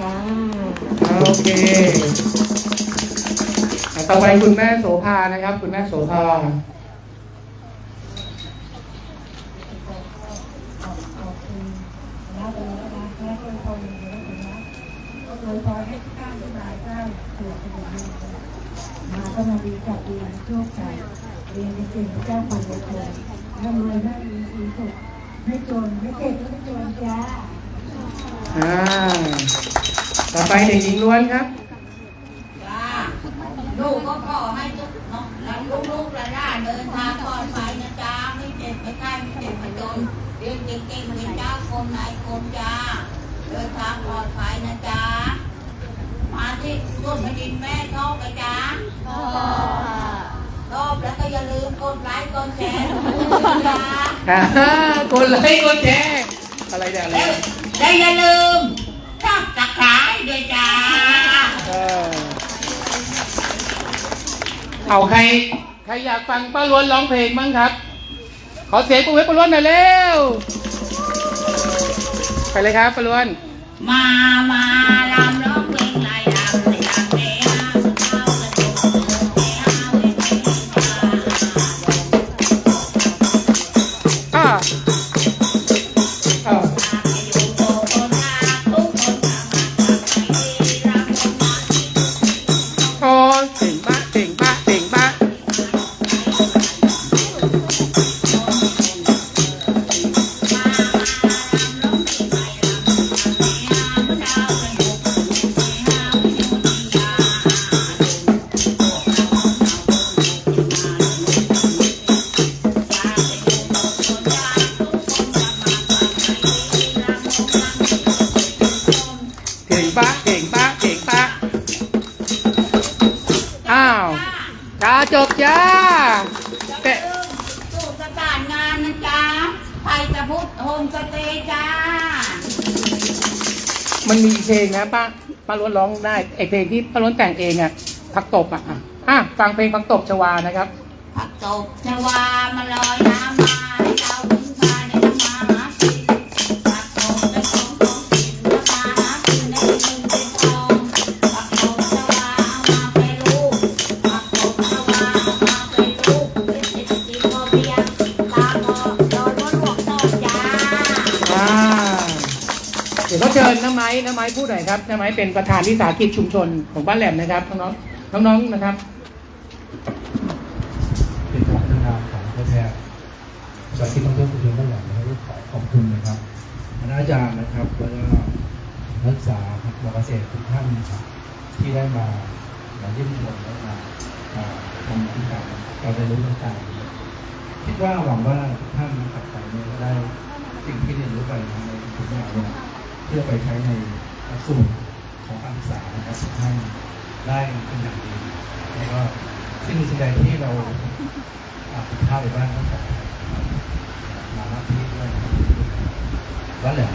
จ้าโอเคต่อไปคุณแม่โสภานะครับ คุณแม่โสภามาก็มาดีจัดดีโชคชัยเรียนในสิ่งที่เจ้าความรู้ตัวร่ำรวยได้มีสีสุขไม่จนไม่เจ็บไม่จนจ้า อ่า ต่อไปเด็กหญิงล้วนครับจ้าลูกก็ขอให้ทุกน้องและลูกๆและหลานเดินทางปลอดภัยนะจ๊ะไม่เจ็บไม่ไข้ไม่เจ็บไม่จนเรียนเก่งๆเป็นเจ้าคนนายคนจ้าเดินทางปลอดภัยนะจ๊ะมาที่ต้นแผ่นดินแม่ชอบไปจ้าชอบแล้วก็อย่าลืมกดไลค์กดแชร์นะจ้าอ่ากดไลค์กดแชร์อะไรเนี่ยอะไร แล้วเนี่ยและอย่าลืมซับตะไคร้ด้วยจ้าเออเอาใคร ใครอยากฟังป้าล้วนร้องเพลงบ้างครับ ขอเสียงปรบมือให้ป้าล้วนหน่อยเร็ว ไปเลยครับป้าล้วน มา มาลำ อ้เต่งบ้าเต่ง จ้าจบจ้าแต่สูตรประสานงานนะจ๊ะไทยจะพุทธโฮมสเตย์จ้า มันมีเพลงนะป้าป้าล้วนร้องได้ไอเพลงที่ป้าล้วนแต่งเองอะพักตบอะอะอะฟังเพลงพักตบชวานะครับ ผักตบชวามาลอย เดี๋ยวเขาเชิญน้าไม้น้าไม้พูดหน่อยครับน้าไม้เป็นประธานวิสาหกิจชุมชนของบ้านแหลมนะครับน้องๆน้องๆนะครับเป็นการพัฒนาของตัวแทนสายกิจท่องเที่ยวชุมชนบ้านแหลมนะครับขอขอบคุณนะครับคณะอาจารย์นะครับแล้วก็นักศึกษาครับมอเกษตรทุกท่านนะครับที่ได้มามาเยี่ยมชมและมามาทำกิจกรรมการเรียนรู้ต่างๆคิดว่าหวังว่าทุกท่านกลับไปเนี่ยก็ได้สิ่งที่เรียนรู้ไปในทุกอย่างเลย เพื่อไปใช้ในหลักสูตรของการศึกษานะครับให้ได้เป็นอย่างดีแล้วก็ซึ่งสิ่งใดที่เราอะผิดพลาดไปบ้างก็ขอมารับที่ด้วยนะครับแล้วแหละ